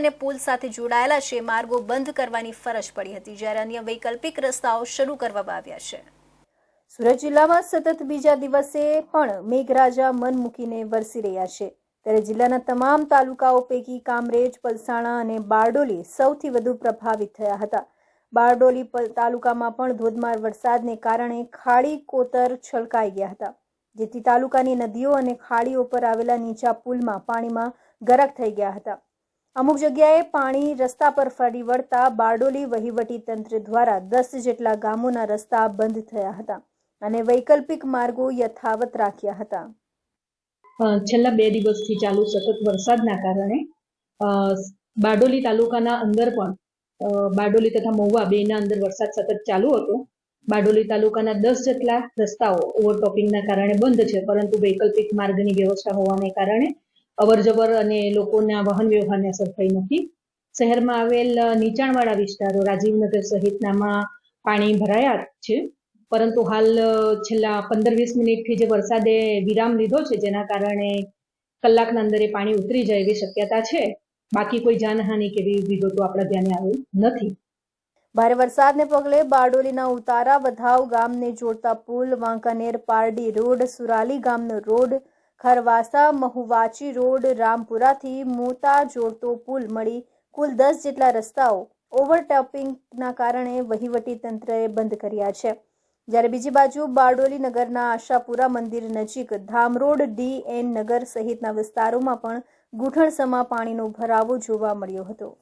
અને પુલ સાથે જોડાયેલા છે, માર્ગો બંધ કરવાની ફરજ પડી હતી, જ્યારે અન્ય વૈકલ્પિક રસ્તાઓ શરૂ કરવામાં આવ્યા છે. સુરત જિલ્લામાં સતત બીજા દિવસે પણ મેઘરાજા મન મૂકીને વરસી રહ્યા છે. ત્યારે જિલ્લાના તમામ તાલુકાઓ પૈકી કામરેજ, પલસાણા અને બારડોલી સૌથી વધુ પ્રભાવિત થયા હતા. બારડોલી તાલુકામાં પણ ધોધમાર વરસાદને કારણે ખાડી, કોતર છલકાઈ ગયા હતા, જેથી તાલુકાની નદીઓ અને ખાડીઓ પર આવેલા નીચા પુલમાં પાણીમાં ગરક થઈ ગયા હતા. અમુક જગ્યાએ પાણી રસ્તા પર ફરી વળતા બારડોલી વહીવટી તંત્ર દ્વારા દસ જેટલા ગામોના રસ્તા બંધ થયા હતા અને વૈકલ્પિક માર્ગો યથાવત રાખ્યા હતા. છેલ્લા બે દિવસથી ચાલુ સતત વરસાદના કારણે બારડોલી તાલુકાના અંદર પણ બારડોલી તથા મહુવા બેના અંદર વરસાદ સતત ચાલુ હતો. બારડોલી તાલુકાના દસ જેટલા રસ્તાઓ ઓવરટોપિંગના કારણે બંધ છે, પરંતુ વૈકલ્પિક માર્ગની વ્યવસ્થા હોવાને કારણે અવરજવર અને લોકોના વાહન વ્યવહારને અસર થઈ નથી. શહેરમાં આવેલ નીચાણવાળા વિસ્તારો રાજીવનગર સહિતનામાં પાણી ભરાયા છે. પરંતુ હાલ છેલ્લા પંદર વીસ મિનિટથી જે વરસાદે વિરામ લીધો છે, જેના કારણે કલાકના અંદર પાણી ઉતરી જાય એવી શક્યતા છે. બાકી કોઈ જાનહાનિ કે એવી વિગતો આપણા ધ્યાને આવી નથી. ભારે વરસાદને પગલે બારડોલીના ઉતારા વધાવ ગામને જોડતા પુલ, વાંકાનેર, પારડી રોડ, સુરાલી ગામનો રોડ ખરવાસા મહુવાચી રોડ, રામપુરાથી મોતા જોડતો પુલ મળી કુલ દસ જેટલા રસ્તાઓ ઓવરટેપિંગના કારણે વહીવટી તંત્રએ બંધ કર્યા છે. જ્યારે બીજી બાજુ બારડોલી નગરના આશાપુરા મંદિર નજીક ધામરોડ ડી એન નગર સહિતના વિસ્તારોમાં પણ ઘૂંટણસમા પાણીનો ભરાવો જોવા મળ્યો હતો.